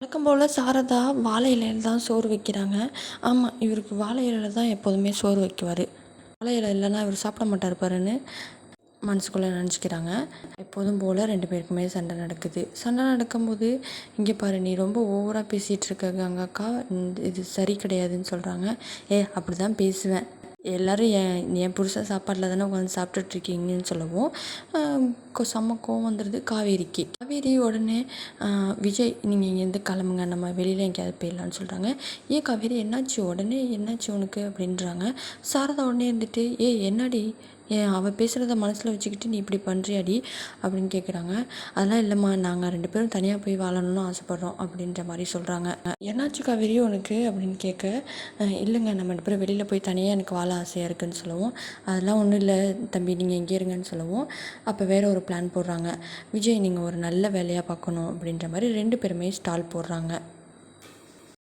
வழக்கம் போல் சாரதா வாழை இலையில் தான் சோறு வைக்கிறாங்க. ஆமாம் இவருக்கு வாழை இலையில் தான் எப்போதுமே சோறு வைக்குவார். வாழை இலை இல்லைன்னா இவர் சாப்பிட மாட்டார் பாருன்னு மனசுக்குள்ளே நினச்சிக்கிறாங்க. எப்போதும் போல் ரெண்டு பேருக்குமே சண்டை நடக்குது. சண்டை நடக்கும்போது இங்கே பாரு நீ ரொம்ப ஓவராக பேசிகிட்டு இருக்க கங்காக்கா இது சரி கிடையாதுன்னு சொல்கிறாங்க ஏ அப்படி தான் பேசுவேன். எல்லோரும் என் என் புருஷன் சாப்பாட்டில் தானே உட்காந்து சாப்பிட்டுட்ருக்கீங்கன்னு சொல்லவும் கோ செம்ம கோவம் வந்துடுது காவேரிக்கு. காவேரி உடனே விஜய் நீங்கள் இங்கேருந்து கிளம்புங்க. நம்ம வெளியில் எங்கேயாவது போயிடலான்னு சொல்கிறாங்க ஏன் காவேரி என்னாச்சு? உடனே என்னாச்சு உனக்கு? அப்படின்றாங்க. சாரதா உடனே இருந்துட்டு ஏ என்னடி? ஏன் அவள் பேசுகிறத மனசில் வச்சுக்கிட்டு நீ இப்படி பண்ணுறியாடி அப்படின்னு கேட்குறாங்க அதெல்லாம் இல்லைம்மா நாங்கள் ரெண்டு பேரும் தனியாக போய் வாழணும்னு ஆசைப்பட்றோம் அப்படின்ற மாதிரி சொல்கிறாங்க என்னாச்சு காவேரி உனக்கு அப்படின்னு கேட்க இல்லைங்க நம்ம ரெண்டு பேரும் வெளியில் போய் தனியாக எனக்கு வாழ ஆசையாக இருக்குன்னு சொல்லுவோம். அதெல்லாம் ஒன்றும் இல்லை தம்பி நீங்கள் இங்கே இருங்கன்னு சொல்லுவோம். அப்போ வேறு ஒரு பிளான் போடுறாங்க. விஜய் நீங்கள் ஒரு நல்ல வேலையாக பார்க்கணும் அப்படின்ற மாதிரி ரெண்டு பேருமே ஸ்டால் போடுறாங்க.